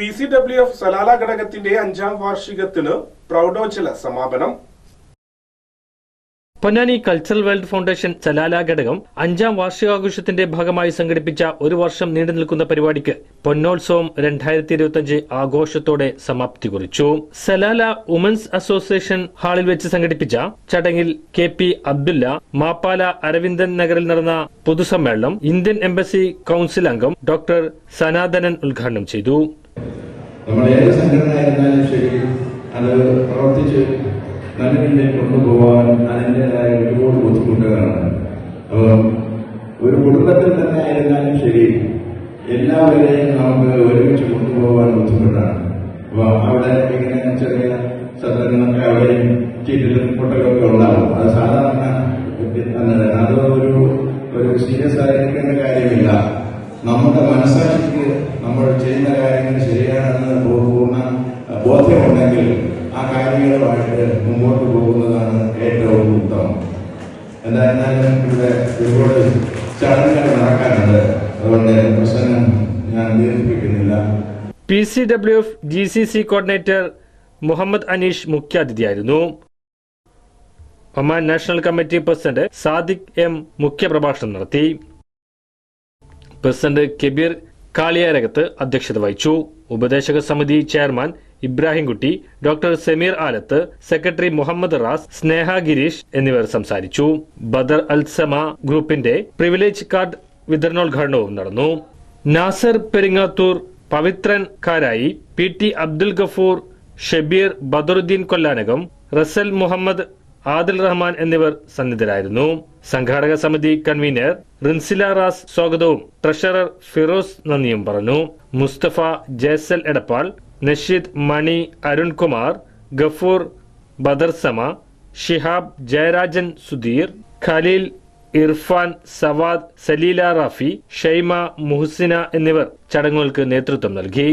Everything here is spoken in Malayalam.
P C W F Salalah ഘടകത്തിന്റെ അഞ്ചാം വാർഷികത്തിന് പ്രൗഢോജ്വല സമാപനം. Ponnani cultural world foundation Salalah ഘടകം അഞ്ചാം വാർഷികാഘോഷത്തിന്റെ ഭാഗമായി സംഘടിപ്പിച്ച ഒരു വർഷം നീണ്ടു നിൽക്കുന്ന പരിപാടിക്ക് പൊന്നോത്സവം രണ്ടായിരത്തി ഇരുപത്തിയഞ്ച് ആഘോഷത്തോടെ സമാപ്തി കുറിച്ചു. സലാല വുമൻസ് അസോസിയേഷൻ ഹാളിൽ വെച്ച് സംഘടിപ്പിച്ച ചടങ്ങിൽ കെ പി അബ്ദുല്ല മാപ്പാല അരവിന്ദൻ നഗറിൽ നടന്ന പൊതുസമ്മേളനം ഇന്ത്യൻ എംബസി കൌൺസിൽ അംഗം ഡോക്ടർ സനാതനൻ ഉദ്ഘാടനം ചെയ്തു. നമ്മൾ ഏത് സംഘടന ആയിരുന്നാലും ശരി അത് പ്രവർത്തിച്ച് നല്ല രീതിയിൽ കൊണ്ടുപോകാൻ അതിന്റെതായ ഒരുപാട് ബുദ്ധിമുട്ടുകളാണ്. അപ്പം ഒരു കുടുംബത്തിൽ തന്നെ ആയിരുന്നാലും ശരി എല്ലാവരെയും നമുക്ക് ഒരുമിച്ച് കൊണ്ടുപോകാൻ ബുദ്ധിമുട്ടാണ്. അപ്പോൾ അവിടെ ഇങ്ങനെ ചെറിയ സത്രങ്ങളൊക്കെ അവിടെയും ചീറ്റിലും പൊട്ടലൊക്കെ ഉണ്ടാവും. അത് സാധാരണ എന്താണ് അത് ഒരു ഒരു സീരിയസ് ആയിരിക്കേണ്ട കാര്യമില്ല. നമ്മുടെ മനസ്സാക്ഷിക്ക് നമ്മൾ ചെയ്യുന്ന കാര്യങ്ങൾ ശരിയാണെന്ന് കാര്യങ്ങളുമായിട്ട് മുമ്പോട്ട് പോകുന്നതാണ് ഏറ്റവും ഉത്തമം. എന്തായിരുന്നാലും ഇവിടെ ഒരുപാട് ചടങ്ങുകൾ നടക്കാനുണ്ട്. അതുകൊണ്ട് പ്രശ്നം ഞാൻ ദീർഘിപ്പിക്കുന്നില്ല P C W F G C C coordinator Muhammad Aneesh മുഖ്യാതിഥിയായിരുന്നു. Oman national committee president Sadiq M മുഖ്യപ്രഭാഷണം നടത്തി. പ്രസിഡന്റ് കെബീർ കാളിയാരകത്ത് അധ്യക്ഷത വഹിച്ചു. ഉപദേശക സമിതി chairman Ibrahimkutty doctor Sameer Alath secretary Muhammad Raz Sneha Gireesh എന്നിവർ സംസാരിച്ചു. ബദർ അൽസമ ഗ്രൂപ്പിന്റെ പ്രിവിലേജ് കാർഡ് വിതരണോദ്ഘാടനവും നടന്നു. നാസർ പെരിങ്ങാത്തൂർ പവിത്രൻകാരായി പി ടി അബ്ദുൽ ഗഫൂർ ഷബീർ ബദറുദ്ദീൻ കൊല്ലാനകം റസൽ മുഹമ്മദ് ആദിൽ റഹ്മാൻ എന്നിവർ സന്നിധരായിരുന്നു. സംഘാടക സമിതി കൺവീനർ റിൻസില റാസ് സ്വാഗതവും ട്രഷറർ ഫിറോസ് നന്ദിയും പറഞ്ഞു. മുസ്തഫ ജയ്സൽ എടപ്പാൾ നഷീദ് മണി അരുൺകുമാർ ഗഫൂർ ബദർസമ ഷിഹാബ് ജയരാജൻ സുധീർ ഖലീൽ ഇർഫാൻ സവാദ് സലീല റാഫി ഷൈമ മുഹസിന എന്നിവർ ചടങ്ങുകൾക്ക് നേതൃത്വം നൽകി.